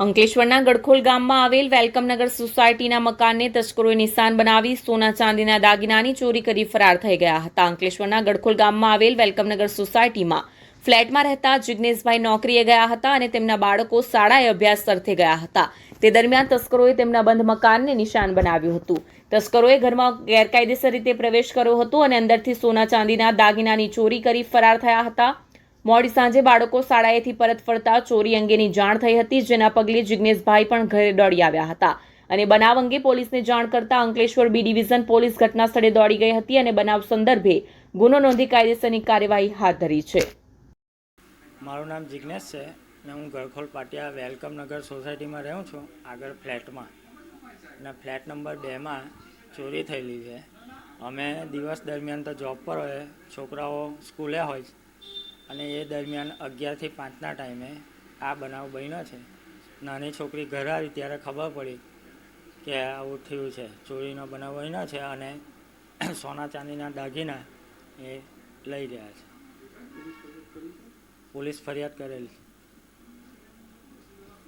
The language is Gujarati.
અંકલેશ્વરના ગડખોલ ગામમાં આવેલ વેલકમનગર સોસાયટીના મકાનને તસ્કરોએ નિશાન બનાવી સોના ચાંદીના દાગીનાની ચોરી કરી ફરાર થઈ ગયા હતા. અંકલેશ્વરના ગડખોલ ગામમાં આવેલ વેલકમનગર સોસાયટીમાં ફ્લેટમાં રહેતા જિજ્ઞેશભાઈ નોકરીએ ગયા હતા અને તેમના બાળકો શાળાએ અભ્યાસ અર્થે ગયા હતા. તે દરમિયાન તસ્કરોએ તેમના બંધ મકાનને નિશાન બનાવ્યું હતું. તસ્કરોએ ઘરમાં ગેરકાયદેસર રીતે પ્રવેશ કર્યો હતો અને અંદરથી સોના ચાંદીના દાગીનાની ચોરી કરી ફરાર થયા હતા. મોડી સાંજે બાળકો શાળાએથી પરત ફરતા ચોરી અંગેની જાણ થઈ હતી, જેના પગલે જિજ્ઞેશભાઈ પણ ઘરે દોડી આવ્યા હતા. અને બનાવ અંગે પોલીસને જાણ કરતા અંકલેશ્વર બી ડિવિઝન પોલીસ ઘટના સ્થળે દોડી ગઈ હતી અને બનાવ સંદર્ભે ગુનો નોંધી કાયદેસરની કાર્યવાહી હાથ ધરી છે. મારું નામ જિજ્ઞેશ છે. ને હું ગળખોલ પાટિયા વેલકમ નગર સોસાયટીમાં રહું છું, આગળ ફ્લેટમાં. અને ફ્લેટ નંબર બેમાં ચોરી થયેલી છે. અમે દિવસ દરમિયાન તો જોબ પર હોય, છોકરાઓ સ્કૂલે હોય અને એ દરમિયાન અગિયારથી પાંચના ટાઈમે આ બનાવ બન્યો છે. નાની છોકરી ઘરે આવી ત્યારે ખબર પડી કે આવું થયું છે. ચોરીનો બનાવ બન્યો છે અને સોના ચાંદીના દાગીના એ લઈ ગયા છે. પોલીસ ફરિયાદ કરેલી.